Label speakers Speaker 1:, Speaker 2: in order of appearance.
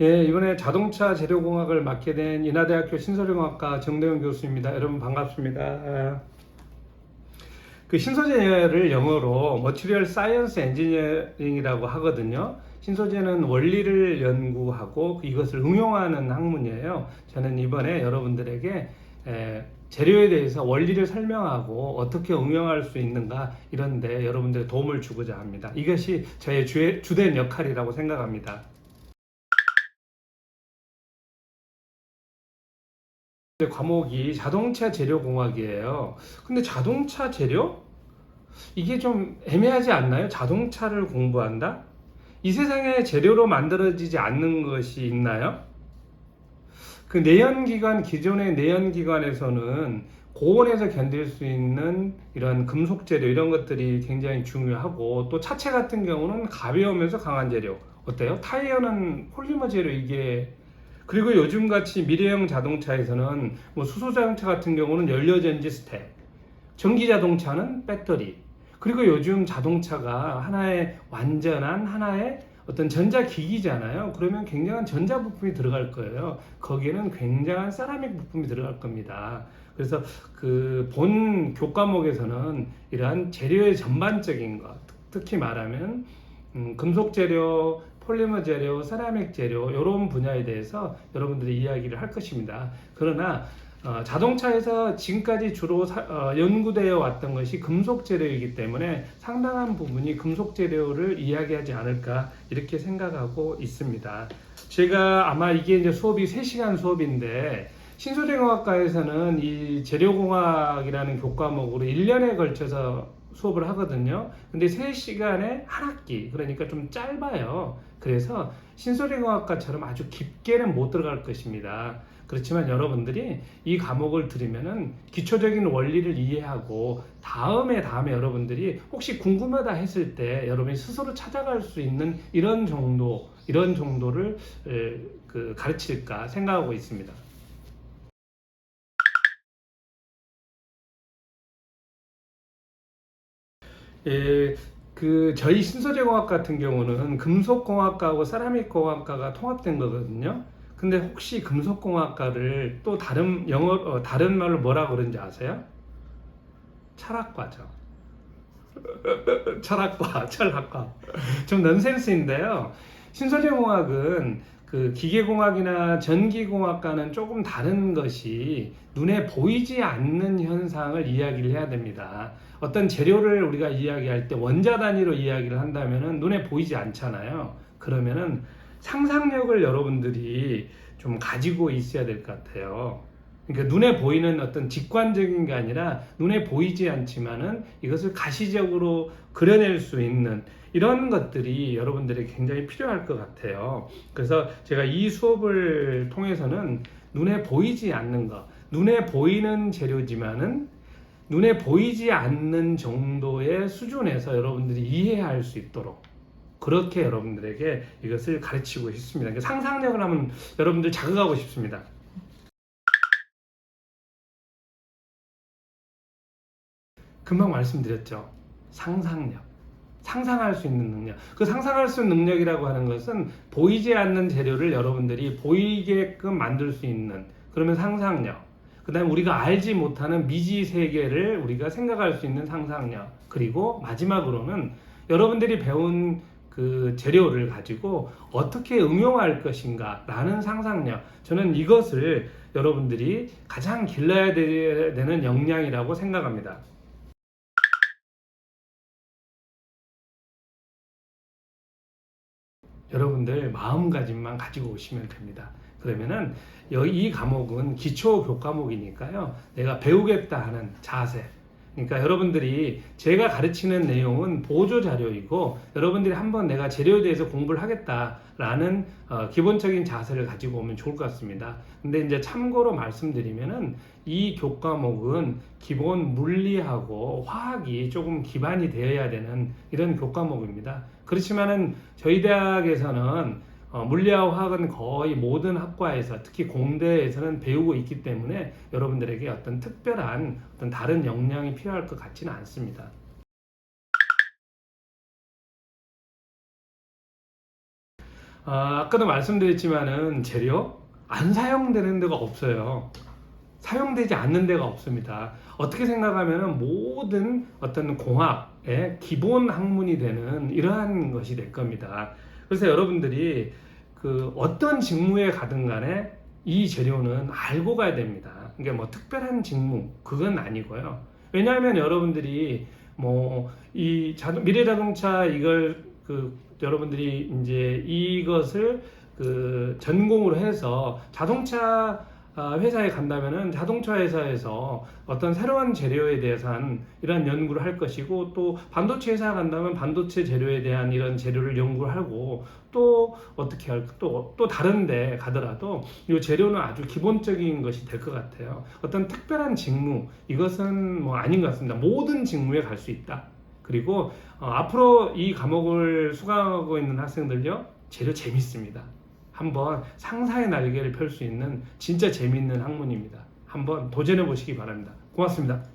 Speaker 1: 예, 이번에 자동차 재료공학을 맡게 된 인하대학교 신소재공학과 정대훈 교수입니다. 여러분 반갑습니다. 그 신소재를 영어로 머티리얼 사이언스 엔지니어링이라고 하거든요. 신소재는 원리를 연구하고 이것을 응용하는 학문이에요. 저는 이번에 여러분들에게 에, 재료에 대해서 원리를 설명하고 어떻게 응용할 수 있는가 이런데 여러분들의 도움을 주고자 합니다. 이것이 저의 주, 주된 역할이라고 생각합니다. 과목이 자동차 재료 공학이에요. 근데 자동차 재료? 이게 좀 애매하지 않나요? 자동차를 공부한다? 이 세상에 재료로 만들어지지 않는 것이 있나요? 그 내연기관, 기존의 내연기관에서는 고온에서 견딜 수 있는 이런 금속 재료 이런 것들이 굉장히 중요하고 또 차체 같은 경우는 가벼우면서 강한 재료 어때요? 타이어는 폴리머 재료 이게 그리고 요즘 같이 미래형 자동차에서는 뭐 수소 자동차 같은 경우는 연료 전지 스택, 전기 자동차는 배터리. 그리고 요즘 자동차가 하나의 완전한 하나의 어떤 전자기기잖아요. 그러면 굉장한 전자 부품이 들어갈 거예요. 거기에는 굉장한 세라믹 부품이 들어갈 겁니다. 그래서 그 본 교과목에서는 이러한 재료의 전반적인 것, 특히 말하면 음, 금속 재료, 폴리머 재료, 세라믹 재료 이런 분야에 대해서 여러분들이 이야기를 할 것입니다. 그러나 어, 자동차에서 지금까지 주로 사, 어, 연구되어 왔던 것이 금속 재료이기 때문에 상당한 부분이 금속 재료를 이야기하지 않을까 이렇게 생각하고 있습니다. 제가 아마 이게 이제 수업이 3시간 수업인데 신소재공학과에서는 이 재료공학이라는 교과목으로 1년에 걸쳐서 수업을 하거든요. 근데 3시간에 한 학기, 그러니까 좀 짧아요. 그래서 신소재공학과처럼 아주 깊게는 못 들어갈 것입니다. 그렇지만 여러분들이 이 과목을 들으면은 기초적인 원리를 이해하고 다음에 다음에 여러분들이 혹시 궁금하다 했을 때 여러분이 스스로 찾아갈 수 있는 이런 정도 이런 정도를 에, 그 가르칠까 생각하고 있습니다. 예, 그 저희 신소재공학 같은 경우는 금속공학과하고 세라믹공학과가 통합된 거거든요. 근데 혹시 금속공학과를 또 다른 영어 어, 다른 말로 뭐라 그러는지 아세요? 철학과죠. 철학과, 철학과. 좀 넌센스인데요. 신소재공학은 그 기계공학이나 전기공학과는 조금 다른 것이 눈에 보이지 않는 현상을 이야기를 해야 됩니다. 어떤 재료를 우리가 이야기할 때 원자 단위로 이야기를 한다면은 눈에 보이지 않잖아요. 그러면은 상상력을 여러분들이 좀 가지고 있어야 될 것 같아요. 그러니까 눈에 보이는 어떤 직관적인 게 아니라 눈에 보이지 않지만은 이것을 가시적으로 그려낼 수 있는 이런 것들이 여러분들이 굉장히 필요할 것 같아요. 그래서 제가 이 수업을 통해서는 눈에 보이지 않는 것, 눈에 보이는 재료지만은 눈에 보이지 않는 정도의 수준에서 여러분들이 이해할 수 있도록 그렇게 여러분들에게 이것을 가르치고 싶습니다. 그러니까 상상력을 한번 여러분들 자극하고 싶습니다. 금방 말씀드렸죠. 상상력. 상상할 수 있는 능력. 그 상상할 수 있는 능력이라고 하는 것은 보이지 않는 재료를 여러분들이 보이게끔 만들 수 있는 그러면 상상력. 그 다음에 우리가 알지 못하는 미지 세계를 우리가 생각할 수 있는 상상력. 그리고 마지막으로는 여러분들이 배운 그 재료를 가지고 어떻게 응용할 것인가 라는 상상력. 저는 이것을 여러분들이 가장 길러야 되는 역량이라고 생각합니다. 여러분들 마음가짐만 가지고 오시면 됩니다. 그러면은 이 과목은 기초 교과목이니까요. 내가 배우겠다 하는 자세. 그러니까 여러분들이 제가 가르치는 내용은 보조 자료이고 여러분들이 한번 내가 재료에 대해서 공부를 하겠다라는 어, 기본적인 자세를 가지고 오면 좋을 것 같습니다. 근데 이제 참고로 말씀드리면은 이 교과목은 기본 물리하고 화학이 조금 기반이 되어야 되는 이런 교과목입니다. 그렇지만은 저희 대학에서는 어, 물리와 화학은 거의 모든 학과에서 특히 공대에서는 배우고 있기 때문에 여러분들에게 어떤 특별한 어떤 다른 역량이 필요할 것 같지는 않습니다. 아, 아까도 말씀드렸지만은 재료 안 사용되는 데가 없어요. 사용되지 않는 데가 없습니다. 어떻게 생각하면은 모든 어떤 공학의 기본 학문이 되는 이러한 것이 될 겁니다. 그래서 여러분들이 그 어떤 직무에 가든 간에 이 재료는 알고 가야 됩니다. 이게 뭐 특별한 직무 그건 아니고요. 왜냐하면 여러분들이 뭐 이 미래자동차 이걸 그 여러분들이 이제 이것을 그 전공으로 해서 자동차 아, 회사에 간다면은 자동차 회사에서 어떤 새로운 재료에 대해서한 이런 연구를 할 것이고 또 반도체 회사 간다면 반도체 재료에 대한 이런 재료를 연구를 하고 또 어떻게 할또또 다른데 가더라도 이 재료는 아주 기본적인 것이 될 것 같아요. 어떤 특별한 직무 이것은 뭐 아닌 것 같습니다. 모든 직무에 갈 수 있다. 그리고 어, 앞으로 이 과목을 수강하고 있는 학생들요 재료 재밌습니다. 한번 상상의 날개를 펼 수 있는 진짜 재밌는 학문입니다. 한번 도전해 보시기 바랍니다. 고맙습니다.